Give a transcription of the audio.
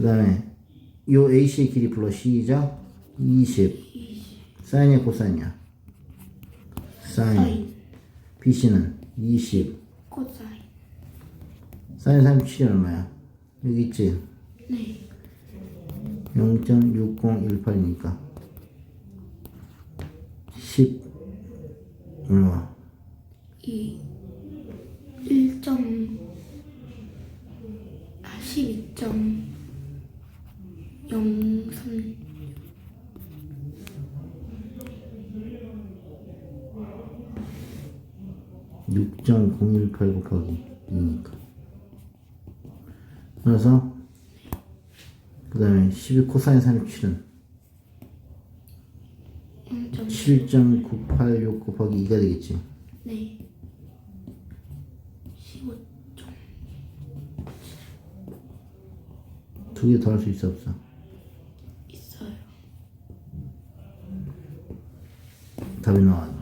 그 다음에 요 AC의 길이 불러. 시작. 20 사인이야 코사인이야. 사인. BC는 20 코사인. 사인 37이 얼마야? 여기 있지? 네. 0.6018이니까. 10 얼마? 이1 점아12.03 6.018 곱하기 2니까 그래서 그 다음에 12 코사인 37은 0.7 7.986 곱하기 2가 되겠지 네 15. 두개 더 할 수 있어 없어? 있어요. 답이 나와